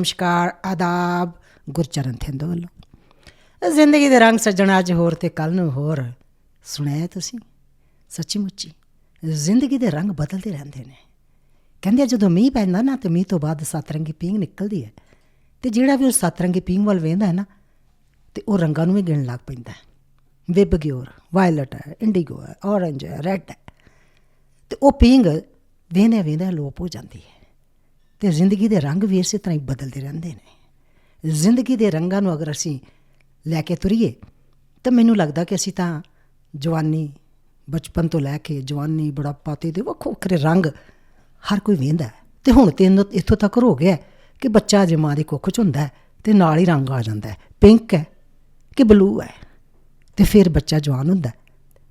ਨਮਸਕਾਰ, ਆਦਾਬ, ਗੁਰਚਰਨ ਥਿੰਦ ਵੱਲੋਂ। ਜ਼ਿੰਦਗੀ ਦੇ ਰੰਗ ਸੱਜਣ ਅੱਜ ਹੋਰ ਤੇ ਕੱਲ ਨੂੰ ਹੋਰ। ਸੁਣਿਆ ਤੁਸੀਂ? ਸੱਚੀ ਮੁੱਚੀ ਜ਼ਿੰਦਗੀ ਦੇ ਰੰਗ ਬਦਲਦੇ ਰਹਿੰਦੇ ਨੇ। ਕਹਿੰਦੇ ਜਦੋਂ ਮੀਂਹ ਪੈਂਦਾ ਨਾ, ਤੇ ਮੀਂਹ ਤੋਂ ਬਾਅਦ ਸਤਰੰਗੀ ਪੀਂਗ ਨਿਕਲਦੀ ਹੈ। ਤੇ ਜਿਹੜਾ ਵੀ ਉਹ ਸਤਰੰਗੀ ਪੀਂਗ ਵੱਲ ਵੇਂਦਾ ਹੈ ਨਾ, ਤੇ ਉਹ ਰੰਗਾਂ ਨੂੰ ਵੀ ਗਿਣ ਲੱਗ ਪੈਂਦਾ ਹੈ। ਵਿਬਗਿਓਰ ਵਾਇਲਟ ਹੈ, ਇੰਡੀਗੋ ਹੈ, ਔਰੰਜ ਹੈ, ਰੈੱਡ ਹੈ। ਤੇ ਉਹ ਪੀਂਗ ਵੇਂਦੇ ਵੇਂਦੇ ਲੋਪ ਹੋ ਜਾਂਦੀ ਹੈ। ਤੇ ਜ਼ਿੰਦਗੀ ਦੇ ਰੰਗ ਵੀ ਇਸੇ ਤਰ੍ਹਾਂ ਹੀ ਬਦਲਦੇ ਰਹਿੰਦੇ ਨੇ। ਜ਼ਿੰਦਗੀ ਦੇ ਰੰਗਾਂ ਨੂੰ ਅਗਰ ਅਸੀਂ ਲੈ ਕੇ ਤੁਰੀਏ, ਤਾਂ ਮੈਨੂੰ ਲੱਗਦਾ ਕਿ ਅਸੀਂ ਤਾਂ ਜਵਾਨੀ, ਬਚਪਨ ਤੋਂ ਲੈ ਕੇ ਜਵਾਨੀ, ਬੁਢਾਪਾ ਤੇ ਦੇ ਵੱਖੋ ਵੱਖਰੇ ਰੰਗ ਹਰ ਕੋਈ ਵੇਂਦਾ ਹੈ। ਤੇ ਹੁਣ ਤੇ ਇਹਨੂੰ- ਇੱਥੋਂ ਤੱਕ ਹੋ ਗਿਆ ਕਿ ਬੱਚਾ ਜੇ ਮਾਂ ਦੀ ਕੁੱਖ 'ਚ ਹੁੰਦਾ ਹੈ, ਤੇ ਨਾਲ ਹੀ ਰੰਗ ਆ ਜਾਂਦਾ ਹੈ। ਪਿੰਕ ਹੈ ਕਿ ਬਲੂ ਹੈ? ਤੇ ਫਿਰ ਬੱਚਾ ਜਵਾਨ ਹੁੰਦਾ ਹੈ।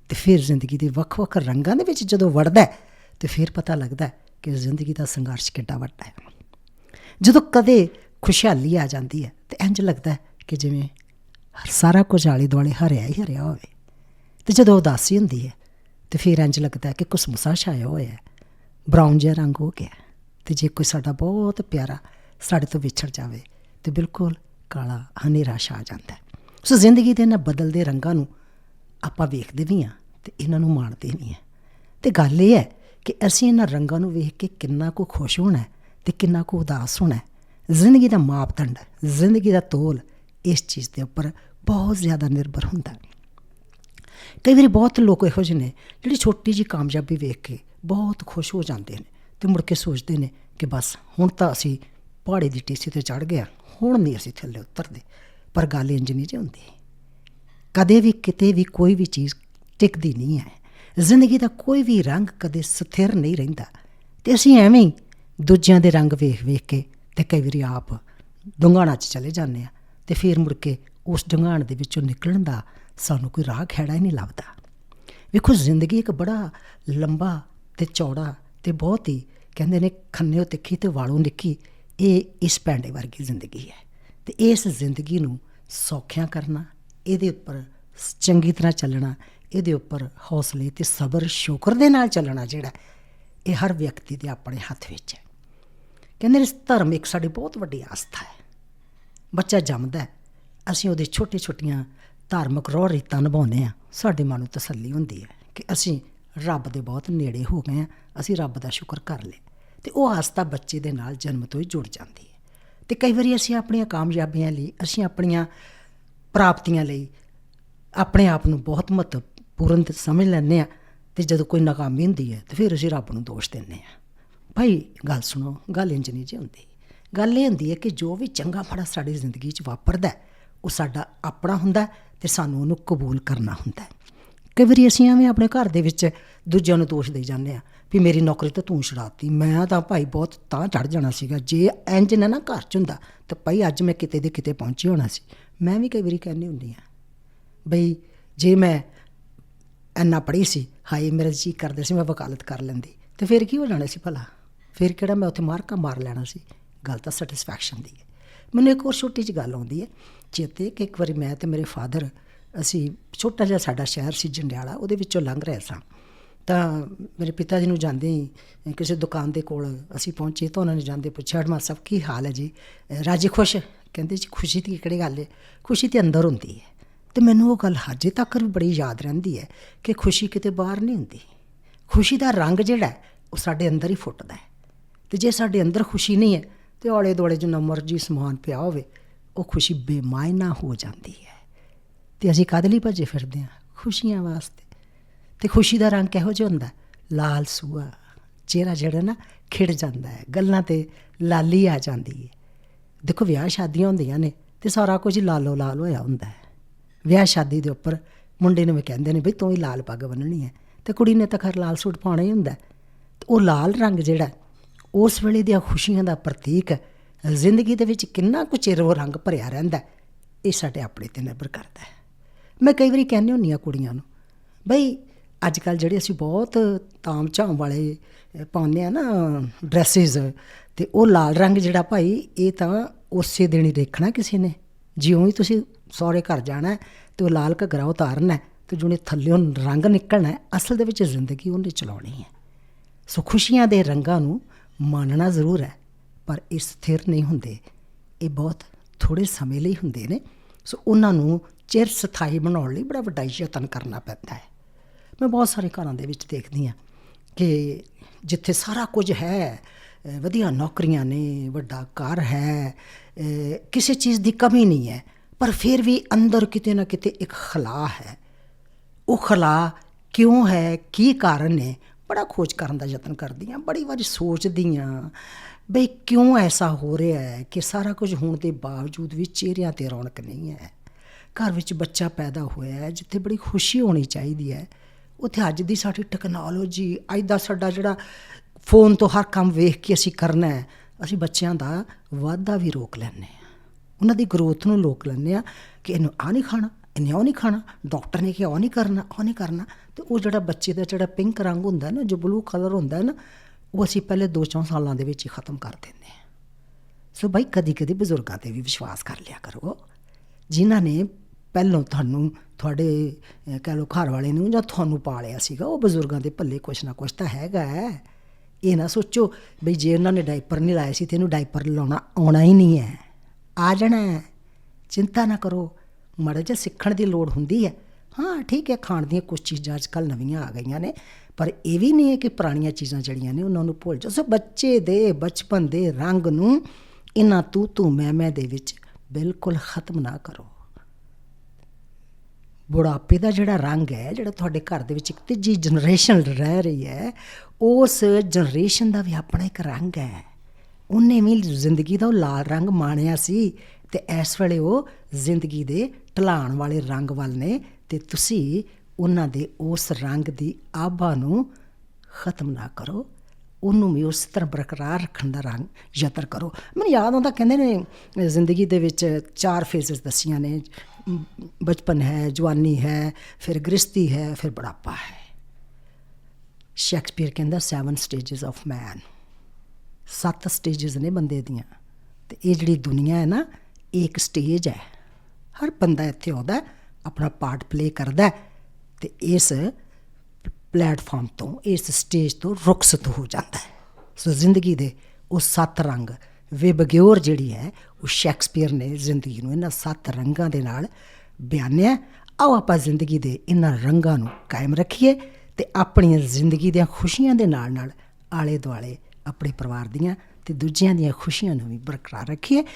ਤੇ ਫਿਰ ਜ਼ਿੰਦਗੀ ਦੇ ਵੱਖ-ਵੱਖ ਰੰਗਾਂ ਦੇ ਵਿੱਚ ਜਦੋਂ ਵੜਦਾ ਹੈ, ਤੇ ਫਿਰ ਪਤਾ ਲੱਗਦਾ ਕਿ ਜ਼ਿੰਦਗੀ ਦਾ ਸੰਘਰਸ਼ ਕਿੱਡਾ ਵੱਡਾ ਹੈ। ਜਦੋਂ ਕਦੇ ਖੁਸ਼ਹਾਲੀ ਆ ਜਾਂਦੀ ਹੈ, ਤੇ ਇੰਜ ਲੱਗਦਾ ਹੈ ਕਿ ਜਿਵੇਂ ਸਾਰਾ ਕੁਝ ਆਲੇ ਦੁਆਲੇ ਹਰਿਆ ਹੀ ਹਰਿਆ ਹੋਵੇ। ਤੇ ਜਦੋਂ ਉਦਾਸੀ ਹੁੰਦੀ ਹੈ, ਤੇ ਫਿਰ ਇੰਜ ਲੱਗਦਾ ਕਿ ਕੁਛ ਮੁਸਾ ਛਾਇਆ ਹੋਇਆ ਹੈ। ਬਰਾਊਨ ਜਿਹਾ ਰੰਗ ਹੋ ਗਿਆ ਤੇ ਜੇ ਕੋਈ ਸਾਡਾ ਬਹੁਤ ਪਿਆਰਾ ਸਾਡੇ ਤੋਂ ਵਿਛੜ ਜਾਵੇ, ਤੇ ਬਿਲਕੁਲ ਕਾਲਾ ਹਨੇਰਾ ਛਾ ਜਾਂਦਾ ਹੈ। ਸੋ ਜ਼ਿੰਦਗੀ ਦੇ ਇਹਨਾਂ ਬਦਲਦੇ ਰੰਗਾਂ ਨੂੰ ਆਪਾਂ ਵੇਖਦੇ ਵੀ ਹਾਂ, ਤੇ ਇਹਨਾਂ ਨੂੰ ਮਾਣਦੇ ਵੀ ਹਾਂ। ਤੇ ਗੱਲ ਇਹ ਹੈ ਕਿ ਅਸੀਂ ਇਹਨਾਂ ਰੰਗਾਂ ਨੂੰ ਵੇਖ ਕੇ ਕਿੰਨਾ ਕੁ ਖੁਸ਼ ਹੋਣਾ ਹੈ ਤੇ ਕਿੰਨਾ ਕੁ ਉਦਾਸ ਹੋਣਾ ਜ਼ਿੰਦਗੀ ਦਾ ਮਾਪਦੰਡ ਜ਼ਿੰਦਗੀ ਦਾ ਤੋਲ ਇਸ ਚੀਜ਼ ਦੇ ਉੱਪਰ ਬਹੁਤ ਜ਼ਿਆਦਾ ਨਿਰਭਰ ਹੁੰਦਾ ਹੈ। ਕਈ ਵਾਰੀ ਬਹੁਤ ਲੋਕ ਇਹੋ ਜਿਹੇ ਨੇ ਜਿਹੜੀ ਛੋਟੀ ਜੀ ਕਾਮਯਾਬੀ ਵੇਖ ਕੇ ਬਹੁਤ ਖੁਸ਼ ਹੋ ਜਾਂਦੇ ਨੇ ਤੇ ਮੁੜ ਕੇ ਸੋਚਦੇ ਨੇ ਕਿ ਬਸ ਹੁਣ ਤਾਂ ਅਸੀਂ ਪਹਾੜੀ ਦੀ ਟੀਸੀ ਤੇ ਚੜ ਗਏ ਹਾਂ, ਹੁਣ ਨਹੀਂ ਅਸੀਂ ਥੱਲੇ ਉਤਰਦੇ। ਪਰ ਗੱਲ ਇੰਜ ਨਹੀਂ ਜੀ ਹੁੰਦੀ। ਕਦੇ ਵੀ ਕਿਤੇ ਵੀ ਕੋਈ ਵੀ ਚੀਜ਼ ਟਿਕਦੀ ਨਹੀਂ ਹੈ। ਜ਼ਿੰਦਗੀ ਦਾ ਕੋਈ ਵੀ ਰੰਗ ਕਦੇ ਸਥਿਰ ਨਹੀਂ ਰਹਿੰਦਾ। ਤੇ ਅਸੀਂ ਐਵੇਂ ਹੀ ਦੂਜਿਆਂ ਦੇ ਰੰਗ ਵੇਖ ਵੇਖ ਕੇ ਤੇ ਕਈ ਵਾਰੀ ਆਪ ਡੁੰਗਾਣਾ 'ਚ ਚਲੇ ਜਾਂਦੇ ਆ ਤੇ ਫਿਰ ਮੁੜ ਕੇ ਉਸ ਡੁੰਗਾਣ ਦੇ ਵਿੱਚੋਂ ਨਿਕਲਣ ਦਾ ਸਾਨੂੰ ਕੋਈ ਰਾਹ ਖੈੜਾ ਹੀ ਨਹੀਂ ਲੱਭਦਾ। ਵੇਖੋ, ਜ਼ਿੰਦਗੀ ਇੱਕ ਬੜਾ ਲੰਬਾ ਤੇ ਚੌੜਾ ਤੇ ਬਹੁਤ ਹੀ ਕਹਿੰਦੇ ਨੇ ਖੰਨਿਓ ਤਿੱਖੀ ਤੇ ਵਾਲੋਂ ਨਿੱਕੀ ਇਹ ਇਸ ਪੈਂਡੇ ਵਰਗੀ ਜ਼ਿੰਦਗੀ ਹੈ। ਤੇ ਇਸ ਜ਼ਿੰਦਗੀ ਨੂੰ ਸੌਖਿਆਂ ਕਰਨਾ, ਇਹਦੇ ਉੱਪਰ ਚੰਗੀ ਤਰ੍ਹਾਂ ਚੱਲਣਾ ਇਹਦੇ ਉੱਪਰ ਹੌਸਲੇ ਤੇ ਸਬਰ, ਸ਼ੁਕਰ ਦੇ ਨਾਲ ਚੱਲਣਾ ਜਿਹੜਾ, ਇਹ ਹਰ ਵਿਅਕਤੀ ਦੇ ਆਪਣੇ ਹੱਥ ਵਿੱਚ ਹੈ। ਕਹਿੰਦੇ ਨੇ ਧਰਮ ਇੱਕ ਸਾਡੀ ਬਹੁਤ ਵੱਡੀ ਆਸਥਾ ਹੈ। ਬੱਚਾ ਜੰਮਦਾ ਅਸੀਂ ਉਹਦੇ ਛੋਟੇ ਛੋਟੀਆਂ ਧਾਰਮਿਕ ਰੋਹ ਰੀਤਾਂ ਨਿਭਾਉਂਦੇ ਆ ਸਾਡੇ ਮਨ ਨੂੰ ਤਸੱਲੀ ਹੁੰਦੀ ਹੈ ਕਿ ਅਸੀਂ ਰੱਬ ਦੇ ਬਹੁਤ ਨੇੜੇ ਹੋ ਗਏ ਆ ਅਸੀਂ ਰੱਬ ਦਾ ਸ਼ੁਕਰ ਕਰ ਲਿਆ। ਤੇ ਉਹ ਆਸਥਾ ਬੱਚੇ ਦੇ ਨਾਲ ਜਨਮ ਤੋਂ ਹੀ ਜੁੜ ਜਾਂਦੀ ਹੈ। ਤੇ ਕਈ ਵਾਰੀ ਅਸੀਂ ਆਪਣੀਆਂ ਕਾਮਯਾਬੀਆਂ ਲਈ, ਅਸੀਂ ਆਪਣੀਆਂ ਪ੍ਰਾਪਤੀਆਂ ਲਈ ਆਪਣੇ ਆਪ ਨੂੰ ਬਹੁਤ ਮਹੱਤਵ ਪੂਰਨ ਤੇ ਸਮਝ ਲੈਂਦੇ ਆ ਤੇ ਜਦੋਂ ਕੋਈ ਨਾਕਾਮੀ ਹੁੰਦੀ ਹੈ ਤੇ ਫਿਰ ਅਸੀਂ ਰੱਬ ਨੂੰ ਦੋਸ਼ ਦਿੰਦੇ ਆ। ਭਾਈ, ਗੱਲ ਸੁਣੋ, ਗੱਲ ਇੰਜ ਨਹੀਂ ਜੀ ਹੁੰਦੀ। ਗੱਲ ਇਹ ਹੁੰਦੀ ਹੈ ਕਿ ਜੋ ਵੀ ਚੰਗਾ ਫੜਾ ਸਾਡੀ ਜ਼ਿੰਦਗੀ 'ਚ ਵਾਪਰਦਾ ਉਹ ਸਾਡਾ ਆਪਣਾ ਹੁੰਦਾ ਹੈ ਤੇ ਸਾਨੂੰ ਉਹਨੂੰ ਕਬੂਲ ਕਰਨਾ ਹੁੰਦਾ ਕਈ ਵਾਰੀ ਅਸੀਂ ਐਵੇਂ ਆਪਣੇ ਘਰ ਦੇ ਵਿੱਚ ਦੂਜਿਆਂ ਨੂੰ ਦੋਸ਼ ਦੇਈ ਜਾਂਦੇ ਆ ਵੀ ਮੇਰੀ ਨੌਕਰੀ ਤਾਂ ਤੂੰ ਛਡਾਤੀ, ਮੈਂ ਤਾਂ ਭਾਈ ਬਹੁਤ ਤਾਂ ਚੜ ਜਾਣਾ ਸੀਗਾ। ਜੇ ਇੰਜ ਨਾ ਨਾ ਘਰ 'ਚ ਹੁੰਦਾ ਤਾਂ ਭਾਈ ਅੱਜ ਮੈਂ ਕਿਤੇ ਦੇ ਕਿਤੇ ਪਹੁੰਚੀ ਹੋਣਾ ਸੀ। ਮੈਂ ਵੀ ਕਈ ਵਾਰੀ ਕਹਿੰਦੀ ਹੁੰਦੀ ਆ, ਬਈ ਜੇ ਮੈਂ ਇੰਨਾ ਪੜ੍ਹੀ ਸੀ, ਹਾਏ ਮੇਰਾ ਜੀ ਕਰਦੇ ਸੀ ਮੈਂ ਵਕਾਲਤ ਕਰ ਲੈਂਦੀ। ਤੇ ਫਿਰ ਕੀ ਹੋ ਜਾਣਾ ਸੀ ਭਲਾ? ਫਿਰ ਕਿਹੜਾ ਮੈਂ ਉੱਥੇ ਮਾਰਕਾ ਮਾਰ ਲੈਣਾ ਸੀ? ਗੱਲ ਤਾਂ ਸੈਟੀਸਫੈਕਸ਼ਨ ਦੀ ਹੈ। ਮੈਨੂੰ ਇੱਕ ਹੋਰ ਛੋਟੀ ਜਿਹੀ ਗੱਲ ਆਉਂਦੀ ਹੈ। ਚੇਤੇ ਕਿ ਇੱਕ ਵਾਰੀ ਮੈਂ ਤੇ ਮੇਰੇ ਫਾਦਰ ਅਸੀਂ ਛੋਟਾ ਜਿਹਾ ਸਾਡਾ ਸ਼ਹਿਰ ਸੀ ਜੰਡਿਆਲਾ, ਉਹਦੇ ਵਿੱਚੋਂ ਲੰਘ ਰਹੇ ਸਾਂ। ਤਾਂ ਮੇਰੇ ਪਿਤਾ ਜੀ ਨੂੰ ਜਾਂਦੇ ਹੀ ਕਿਸੇ ਦੁਕਾਨ ਦੇ ਕੋਲ ਅਸੀਂ ਪਹੁੰਚੇ ਤਾਂ ਉਹਨਾਂ ਨੇ ਜਾਂਦੇ ਪੁੱਛਿਆ ਹੜਮਾ ਸਭ ਕੀ ਹਾਲ ਹੈ ਜੀ? ਅਹ ਰਾਜੀ ਖੁਸ਼ ਕਹਿੰਦੇ ਜੀ, ਖੁਸ਼ੀ ਦੀ ਕਿਹੜੀ ਗੱਲ ਹੈ? ਖੁਸ਼ੀ ਤੇ ਅੰਦਰ ਹੁੰਦੀ ਹੈ। ਤੇ ਮੈਨੂੰ ਉਹ ਗੱਲ ਹਜੇ ਤੱਕ ਵੀ ਬੜੀ ਯਾਦ ਰਹਿੰਦੀ ਹੈ ਕਿ ਖੁਸ਼ੀ ਕਿਤੇ ਬਾਹਰ ਨਹੀਂ ਹੁੰਦੀ। ਖੁਸ਼ੀ ਦਾ ਰੰਗ ਜਿਹੜਾ ਉਹ ਸਾਡੇ ਅੰਦਰ ਹੀ ਫੁੱਟਦਾ ਹੈ। ਤੇ ਜੇ ਸਾਡੇ ਅੰਦਰ ਖੁਸ਼ੀ ਨਹੀਂ ਹੈ, ਤੇ ਆਲੇ ਦੁਆਲੇ ਜਿੰਨਾ ਮਰਜ਼ੀ ਸਮਾਨ ਪਿਆ ਹੋਵੇ, ਉਹ ਖੁਸ਼ੀ ਬੇਮਾਇਨਾ ਹੋ ਜਾਂਦੀ ਹੈ। ਤੇ ਅਸੀਂ ਕਦ ਲਈ ਭੱਜੇ ਫਿਰਦੇ ਹਾਂ? ਖੁਸ਼ੀਆਂ ਵਾਸਤੇ। ਤੇ ਖੁਸ਼ੀ ਦਾ ਰੰਗ ਕਿਹੋ ਜਿਹਾ ਹੁੰਦਾ? ਲਾਲ ਸੂਆ, ਚਿਹਰਾ ਜਿਹੜਾ ਨਾ, ਖਿੜ ਜਾਂਦਾ ਹੈ। ਗੱਲਾਂ ਤੇ ਲਾਲੀ ਆ ਜਾਂਦੀ ਹੈ। ਦੇਖੋ ਵਿਆਹ ਸ਼ਾਦੀਆਂ ਹੁੰਦੀਆਂ ਨੇ ਤੇ ਸਾਰਾ ਕੁਝ ਲਾਲੋ ਲਾਲ ਹੋਇਆ ਹੁੰਦਾ ਹੈ। ਵਿਆਹ ਸ਼ਾਦੀ ਦੇ ਉੱਪਰ ਮੁੰਡੇ ਨੂੰ ਵੀ ਕਹਿੰਦੇ ਨੇ ਬਈ ਤੂੰ ਹੀ ਲਾਲ ਪੱਗ ਬੰਨਣੀ ਹੈ ਤੇ ਕੁੜੀ ਨੇ ਤਾਂ ਖਰ ਲਾਲ ਸੂਟ ਪਾਉਣਾ ਹੀ ਹੁੰਦਾ ਹੈ। ਤੇ ਉਹ ਲਾਲ ਰੰਗ ਜਿਹੜਾ ਉਸ ਵੇਲੇ ਦੀਆਂ ਖੁਸ਼ੀਆਂ ਦਾ ਪ੍ਰਤੀਕ ਹੈ। ਜ਼ਿੰਦਗੀ ਦੇ ਵਿੱਚ ਕਿੰਨਾ ਕੁ ਚਿਰ ਉਹ ਰੰਗ ਭਰਿਆ ਰਹਿੰਦਾ ਇਹ ਸਾਡੇ ਆਪਣੇ ਤੇ ਨਿਰਭਰ ਕਰਦਾ ਹੈ। ਮੈਂ ਕਈ ਵਾਰੀ ਕਹਿੰਦੀ ਹੁੰਦੀ ਹਾਂ ਕੁੜੀਆਂ ਨੂੰ, ਬਈ ਅੱਜ ਕੱਲ ਜਿਹੜੇ ਅਸੀਂ ਬਹੁਤ ਤਾਮ ਝਾਮ ਵਾਲੇ ਪਾਉਂਦੇ ਆ ਨਾ ਡਰੈਸਿਸ ਤੇ ਉਹ ਲਾਲ ਰੰਗ ਜਿਹੜਾ ਭਾਈ, ਇਹ ਤਾਂ ਉਸੇ ਦਿਨ ਹੀ ਦੇਖਣਾ ਕਿਸੇ ਨੇ। ਜਿਉਂ ਹੀ ਤੁਸੀਂ ਸਹੁਰੇ ਘਰ ਜਾਣਾ ਹੈ ਤੇ ਉਹ ਲਾਲ ਘੱਗਰਾ ਉਤਾਰਨਾ ਹੈ ਤੇ ਜਿਹਨੇ ਥੱਲਿਓਂ ਰੰਗ ਨਿਕਲਣਾ ਅਸਲ ਦੇ ਵਿੱਚ ਜ਼ਿੰਦਗੀ ਉਹਨੇ ਚਲਾਉਣੀ ਹੈ। ਸੋ ਖੁਸ਼ੀਆਂ ਦੇ ਰੰਗਾਂ ਨੂੰ ਮਾਨਣਾ ਜ਼ਰੂਰ ਹੈ, ਪਰ ਇਹ ਸਥਿਰ ਨਹੀਂ ਹੁੰਦੇ। ਇਹ ਬਹੁਤ ਥੋੜੇ ਸਮੇਂ ਲਈ ਹੁੰਦੇ ਨੇ। ਸੋ ਉਹਨਾਂ ਨੂੰ ਚਿਰ ਸਥਾਈ ਬਣਾਉਣ ਲਈ ਬੜਾ ਵੱਡਾ ਯਤਨ ਕਰਨਾ ਪੈਂਦਾ ਹੈ। ਮੈਂ ਬਹੁਤ ਸਾਰੇ ਘਰਾਂ ਦੇ ਵਿੱਚ ਦੇਖਦੀ ਹਾਂ ਕਿ ਜਿੱਥੇ ਸਾਰਾ ਕੁਝ ਹੈ ਵਧੀਆ ਨੌਕਰੀਆਂ ਨੇ, ਵੱਡਾ ਘਰ ਹੈ ਕਿਸੇ ਚੀਜ਼ ਦੀ ਕਮੀ ਨਹੀਂ ਹੈ ਪਰ ਫਿਰ ਵੀ ਅੰਦਰ ਕਿਤੇ ਨਾ ਕਿਤੇ ਇੱਕ ਖਲਾ ਹੈ। ਉਹ ਖਲਾ ਕਿਉਂ ਹੈ? ਕੀ ਕਾਰਨ ਹੈ? ਬੜਾ ਖੋਜ ਕਰਨ ਦਾ ਯਤਨ ਕਰਦੀ ਹਾਂ ਬੜੀ ਵਾਰੀ ਸੋਚਦੀ ਹਾਂ ਬਈ ਕਿਉਂ ਐਸਾ ਹੋ ਰਿਹਾ ਹੈ ਕਿ ਸਾਰਾ ਕੁਝ ਹੋਣ ਦੇ ਬਾਵਜੂਦ ਵੀ ਚਿਹਰਿਆਂ ਤੇ ਰੌਣਕ ਨਹੀਂ ਹੈ। ਘਰ ਵਿੱਚ ਬੱਚਾ ਪੈਦਾ ਹੋਇਆ ਹੈ, ਜਿੱਥੇ ਬੜੀ ਖੁਸ਼ੀ ਹੋਣੀ ਚਾਹੀਦੀ ਹੈ। ਉੱਥੇ ਅੱਜ ਦੀ ਸਾਡੀ ਟੈਕਨੋਲੋਜੀ ਅੱਜ ਦਾ ਸਾਡਾ ਜਿਹੜਾ ਫੋਨ ਤੋਂ ਹਰ ਕੰਮ ਵੇਖ ਕੇ ਅਸੀਂ ਕਰਨਾ ਹੈ, ਅਸੀਂ ਬੱਚਿਆਂ ਦਾ ਵਾਧਾ ਵੀ ਰੋਕ ਲੈਂਦੇ ਹਾਂ। ਉਹਨਾਂ ਦੀ ਗਰੋਥ ਨੂੰ ਲੋਕ ਲੈਂਦੇ ਆ ਕਿ ਇਹਨੂੰ ਆ ਨਹੀਂ ਖਾਣਾ ਇਹਨੇ ਉਹ ਨਹੀਂ ਖਾਣਾ ਡਾਕਟਰ ਨੇ ਕਿਹਾ ਉਹ ਨਹੀਂ ਕਰਨਾ ਉਹ ਨਹੀਂ ਕਰਨਾ। ਤੇ ਉਹ ਜਿਹੜਾ ਬੱਚੇ ਦਾ ਜਿਹੜਾ ਪਿੰਕ ਰੰਗ ਹੁੰਦਾ ਨਾ ਜੋ ਬਲੂ ਕਲਰ ਹੁੰਦਾ ਨਾ ਉਹ ਅਸੀਂ ਪਹਿਲੇ 2-4 ਸਾਲਾਂ ਦੇ ਵਿੱਚ ਹੀ ਖਤਮ ਕਰ ਦਿੰਦੇ ਹਾਂ। ਸੋ ਭਾਈ ਕਦੀ ਕਦੀ ਬਜ਼ੁਰਗਾਂ ਤੇ ਵੀ ਵਿਸ਼ਵਾਸ ਕਰ ਲਿਆ ਕਰੋ। ਜਿਨ੍ਹਾਂ ਨੇ ਪਹਿਲੋਂ ਤੁਹਾਨੂੰ ਤੁਹਾਡੇ ਅਹ, ਕਹਿ ਲਓ ਘਰ ਵਾਲੇ ਨੂੰ ਜਾਂ ਤੁਹਾਨੂੰ ਪਾਲਿਆ ਸੀਗਾ ਉਹ ਬਜ਼ੁਰਗਾਂ ਦੇ ਭੱਲੇ ਕੁਛ ਨਾ ਕੁਛ ਤਾਂ ਹੈਗਾ ਹੈ। ਇਹ ਨਾ ਸੋਚੋ ਬਈ ਜੇ ਉਹਨਾਂ ਨੇ ਡਾਈਪਰ ਨਹੀਂ ਲਾਇਆ ਸੀ ਤੇ ਇਹਨੂੰ ਡਾਈਪਰ ਲਾਉਣਾ ਆਉਣਾ ਹੀ ਨਹੀਂ ਹੈ। ਆ ਜਾਣਾ ਚਿੰਤਾ ਨਾ ਕਰੋ। ਮਾੜਾ ਜਿਹਾ ਸਿੱਖਣ ਦੀ ਲੋੜ ਹੁੰਦੀ ਹੈ। ਹਾਂ, ਠੀਕ ਹੈ, ਖਾਣ ਦੀਆਂ ਕੁਝ ਚੀਜ਼ਾਂ ਅੱਜ ਕੱਲ੍ਹ ਨਵੀਆਂ ਆ ਗਈਆਂ ਨੇ, ਪਰ ਇਹ ਵੀ ਨਹੀਂ ਹੈ ਕਿ ਪੁਰਾਣੀਆਂ ਚੀਜ਼ਾਂ ਜਿਹੜੀਆਂ ਨੇ ਉਹਨਾਂ ਨੂੰ ਭੁੱਲ ਜਾਓ। ਸੋ ਬੱਚੇ ਦੇ, ਬਚਪਨ ਦੇ ਰੰਗ ਨੂੰ ਇਹਨਾਂ ਤੂੰ ਤੂੰ ਮੈਂ ਮੈਂ ਦੇ ਵਿੱਚ ਬਿਲਕੁਲ ਖਤਮ ਨਾ ਕਰੋ। ਬੁਢਾਪੇ ਦਾ ਜਿਹੜਾ ਰੰਗ ਹੈ, ਜਿਹੜਾ ਤੁਹਾਡੇ ਘਰ ਦੇ ਵਿੱਚ ਇੱਕ ਤੀਜੀ ਜਨਰੇਸ਼ਨ ਰਹਿ ਰਹੀ ਹੈ, ਉਸ ਜਨਰੇਸ਼ਨ ਦਾ ਵੀ ਆਪਣਾ ਇੱਕ ਰੰਗ ਹੈ। ਉਹਨੇ ਵੀ ਜ਼ਿੰਦਗੀ ਦਾ ਉਹ ਲਾਲ ਰੰਗ ਮਾਣਿਆ ਸੀ ਤੇ ਇਸ ਵੇਲੇ ਉਹ ਜ਼ਿੰਦਗੀ ਦੇ ਢਲਾਣ ਵਾਲੇ ਰੰਗ ਵੱਲ ਨੇ ਤੇ ਤੁਸੀਂ ਉਹਨਾਂ ਦੇ ਉਸ ਰੰਗ ਦੀ ਆਭਾ ਨੂੰ ਖਤਮ ਨਾ ਕਰੋ। ਉਹਨੂੰ ਵੀ ਉਸ ਤਰ੍ਹਾਂ ਬਰਕਰਾਰ ਰੱਖਣ ਦਾ ਰੰਗ ਯਤਨ ਕਰੋ। ਮੈਨੂੰ ਯਾਦ ਆਉਂਦਾ ਕਹਿੰਦੇ ਨੇ, ਜ਼ਿੰਦਗੀ ਦੇ ਵਿੱਚ ਚਾਰ ਫੇਜ਼ਸ ਦੱਸੀਆਂ ਨੇ। ਬਚਪਨ ਹੈ, ਜਵਾਨੀ ਹੈ, ਫਿਰ ਗ੍ਰਸਤੀ ਹੈ, ਫਿਰ ਬੁਢਾਪਾ ਹੈ। ਸ਼ੇਕਸਪੀਅਰ ਕਹਿੰਦਾ ਸੈਵਨ ਸਟੇजेस ਆਫ ਮੈਨ ਸੱਤ ਸਟੇजेस ਨੇ ਬੰਦੇ ਦੀਆਂ। ਤੇ ਇਹ ਜਿਹੜੀ ਦੁਨੀਆ ਹੈ ਨਾ, ਇਹ ਇੱਕ ਸਟੇਜ ਹੈ। ਹਰ ਬੰਦਾ ਇੱਥੇ ਆਉਂਦਾ ਆਪਣਾ ਪਾਰਟ ਪਲੇ ਕਰਦਾ ਹੈ ਤੇ ਇਸ ਪਲੇਟਫਾਰਮ ਤੋਂ, ਇਸ ਸਟੇਜ ਤੋਂ ਰੁਖਸਤ ਹੋ ਜਾਂਦਾ ਹੈ। ਸੋ ਜ਼ਿੰਦਗੀ ਦੇ ਉਹ ਸੱਤ ਰੰਗ ਵਿਬਗਿਓਰ ਜਿਹੜੀ ਹੈ, ਉਹ ਸ਼ੈਕਸਪੀਅਰ ਨੇ ਜ਼ਿੰਦਗੀ ਨੂੰ ਇਹਨਾਂ ਸੱਤ ਰੰਗਾਂ ਦੇ ਨਾਲ ਬਿਆਨਿਆ ਆਓ ਆਪਾਂ ਜ਼ਿੰਦਗੀ ਦੇ ਇਹਨਾਂ ਰੰਗਾਂ ਨੂੰ ਕਾਇਮ ਰੱਖੀਏ ਤੇ ਆਪਣੀਆਂ ਜ਼ਿੰਦਗੀ ਦੀਆਂ ਖੁਸ਼ੀਆਂ ਦੇ ਨਾਲ ਨਾਲ ਆਲੇ ਦੁਆਲੇ ਆਪਣੇ ਪਰਿਵਾਰ ਦੀਆਂ ਤੇ ਦੂਜਿਆਂ ਦੀਆਂ ਖੁਸ਼ੀਆਂ ਨੂੰ ਵੀ ਬਰਕਰਾਰ ਰੱਖੀਏ।